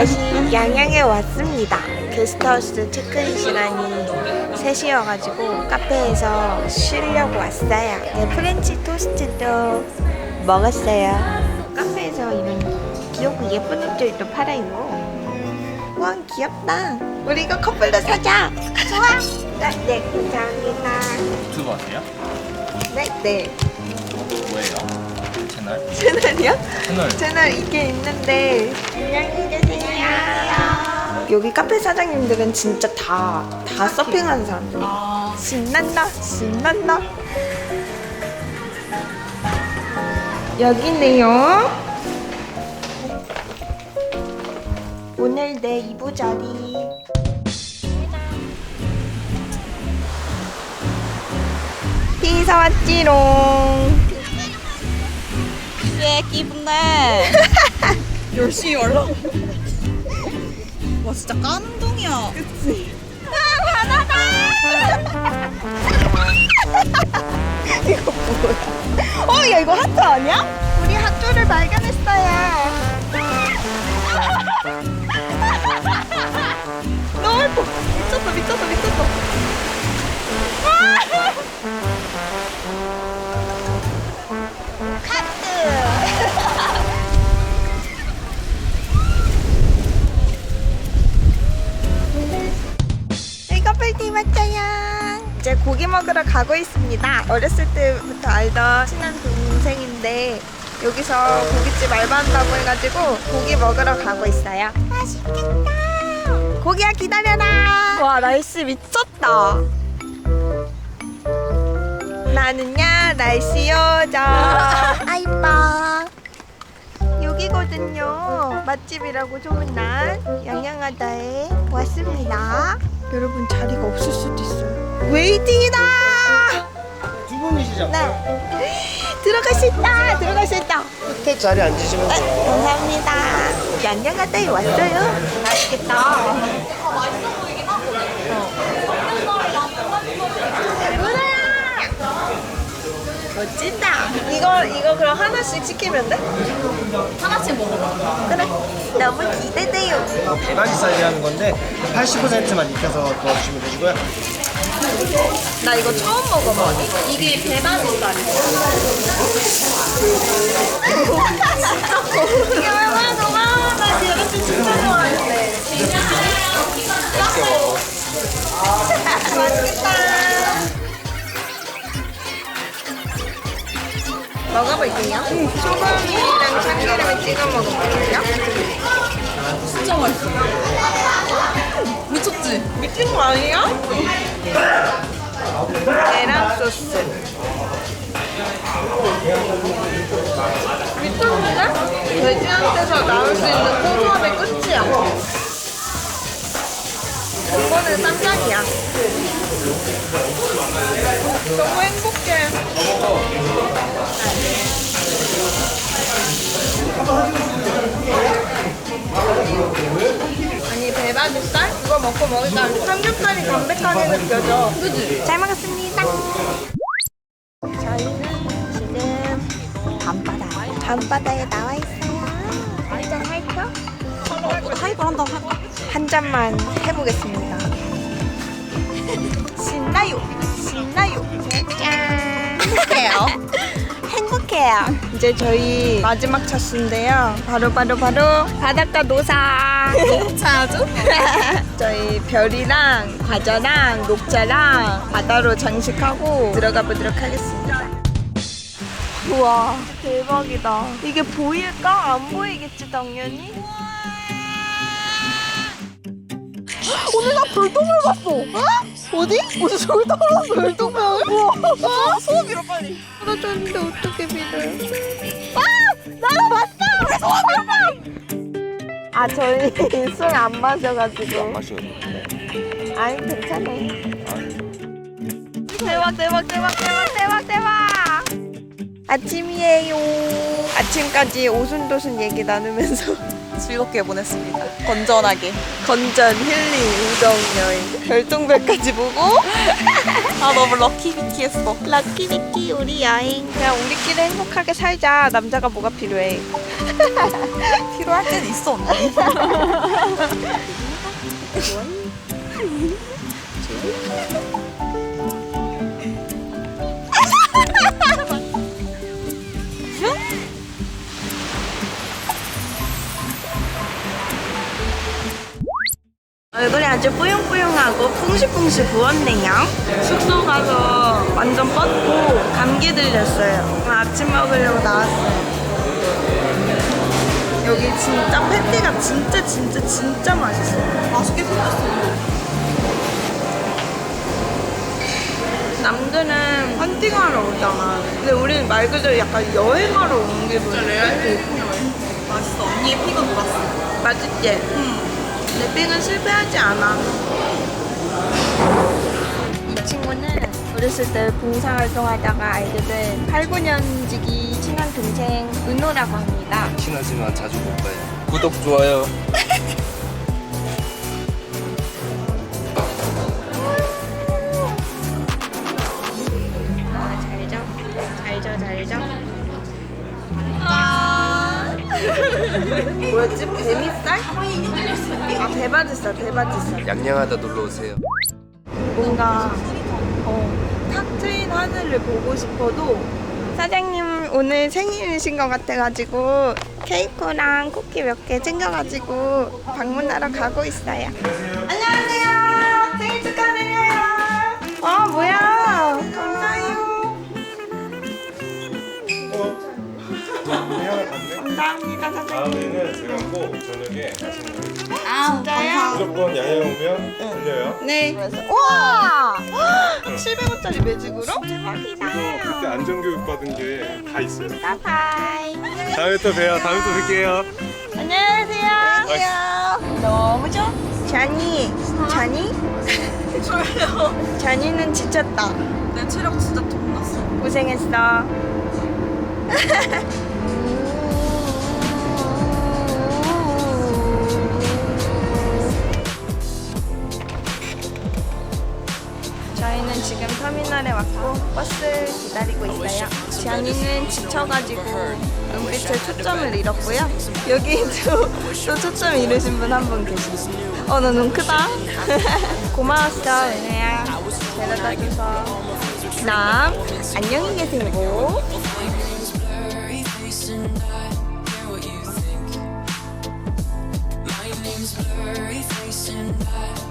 다시 양양에 왔습니다. 게스트하우스 체크인 시간이 3시여가지고 카페에서 쉬려고 왔어요. 네, 프렌치 토스트도 먹었어요. 카페에서 이런 귀엽고 예쁜 옷들도 팔아있고. 와, 귀엽다. 우리 이거 커플로 사자. 좋아. 네, 네, 감사합니다. 유튜브 하세요? 네, 네. 뭐예요? 채널? 채널이요? 채널 채널 이게 있는데 안녕히 계세요. 여기 카페 사장님들은 진짜 다 다 서핑하는 사람들. 신난다, 신난다. 여기네요. 오늘 내 이부 자리. 피사 왔지롱. 예, 기분네. 열심히 올라. 와, 진짜 깐동이야. 그치? 이거 뭐야? 어, 야 이거 하트 아니야? 우리 하트를 발견했어요. 너무 예뻐. 미쳤어, 미쳤어, 미쳤어. 먹으러 가고 있습니다. 어렸을 때부터 알던 친한 동생인데 여기서 고깃집 알바한다고 해가지고 고기 먹으러 가고 있어요. 맛있겠다. 고기야 기다려라. 와 날씨 미쳤다. 나는요 날씨 요정. 아 이뻐. 여기거든요. 맛집이라고 소문난 양양하다에 왔습니다. 여러분 자리가 없을 수도 있어요. 웨이팅이다. 두 분이시죠? 네. 들어갈 수 있다. 들어갈 수 있다. 끝에 자리 앉으시면 네, 돼요. 감사합니다. 양양하다에 왔어요. 맛있겠다. 멋지다. 이거 이거 그럼 하나씩 시키면 돼? 하나씩 먹어봐. 그래. 너무 기대돼요. 대가리 사이즈 하는 건데 80%만 익혀서 넣어주시면 되시고요. 나 이거 처음 먹어봐. 이게 배반살이야. 이게 얼마나 좋아. 나 이런 거 진짜 좋아하는데. 맛있겠다. 먹어볼게요. 소금이랑 참기름을 찍어 먹어볼게요. 진짜 맛있어. 미쳤지? 미친 거 아니야? 계란 소스. 미쳤는데? 돼지한테서 나올 수 있는 고소함의 끝이야. 이거는 쌈장이야. 너무 행복해. 배바지살 이거 먹고 먹으니까 삼겹살이 담백하게 느껴져. 그지? 잘 먹었습니다. 저희는 지금 밤바다 밤바다에 나와 있어요. 한잔 할까? 하이볼 한다고 할까? 한 잔만 해보겠습니다. 신나요, 신나요. 짠. 행복해요. 행복해요. 이제 저희 마지막 차수인데요. 바로 바로 바로 바닷가 노사. 차죠? 저희 별이랑 과자랑 녹차랑 바다로 장식하고 들어가 보도록 하겠습니다. 우와 대박이다. 이게 보일까? 안 보이겠지 당연히. 오늘 나 별똥별 봤어. 어? 어디? 어디 저기 떨어졌어 별똥별? 우와. 아, 소원 빌어 빨리. 떨어졌는데 어떻게 빌어요? 아! 나도 봤어! 아 저희 술 안 마셔가지고. 마시거든요. 아니 괜찮아. 대박 대박 대박 대박 대박 대박. 아침이에요. 아침까지 오순도순 얘기 나누면서 즐겁게 보냈습니다. 건전하게. 건전 힐링 우정 여행 별똥별까지 보고 아 너무 럭키 비키했어. 럭키 비키 우리 여행 그냥 우리끼리 행복하게 살자 남자가 뭐가 필요해 필요할 땐 있어 언니. 아주 뽀용뽀용하고 풍시풍시 부었네요 숙소 가서 완전 뻗고 감기 들렸어요 아침 먹으려고 나왔어요 여기 진짜 패티가 진짜 진짜 진짜 맛있어요 맛있게 생겼어. 남들은 헌팅하러 오잖아 근데 우리는 말 그대로 약간 여행하러 온 기분 맛있어. 언니의 피가 돌았어. 맛있지? 응. 내 빙은 실패하지 않아. 이 친구는 어렸을 때 봉사활동하다가 알게 된 8, 9년지기 친한 동생 은호라고 합니다. 친하지만 자주 못 봐요. 구독 좋아요. 뭐였지? 배미살? 아, 대바지살, 대바지살. 양양하다 놀러 오세요. 뭔가 어, 탁 트인 하늘을 보고 싶어도 사장님 오늘 생일이신 것 같아가지고 케이크랑 쿠키 몇 개 챙겨가지고 방문하러 가고 있어요. 안녕 무조건 야외 오면 들려요. 네. 우와! 700원짜리 매직으로? 대박이다. 그래서 그때 안전교육 받은 게 다 있어요. 바이바이. 다음에 또 봬요. 다음에 또 뵐게요. 안녕하세요. 안녕. 너무 좋아. 자니. 자니? 졸려. 자니는 지쳤다. 내 체력 진짜 tom났어. 고생했어. 저희는 지금 터미널에 왔고 버스 기다리고 있어요. 지안이는 지쳐가지고 눈빛에 초점을 잃었고요. 여기도 또 초점 잃으신 분 한 분 계시고. 어, 너 눈 크다. 고마웠어, 은혜야. 데려다줘서. 그럼 안녕히 계세요. blurry face and I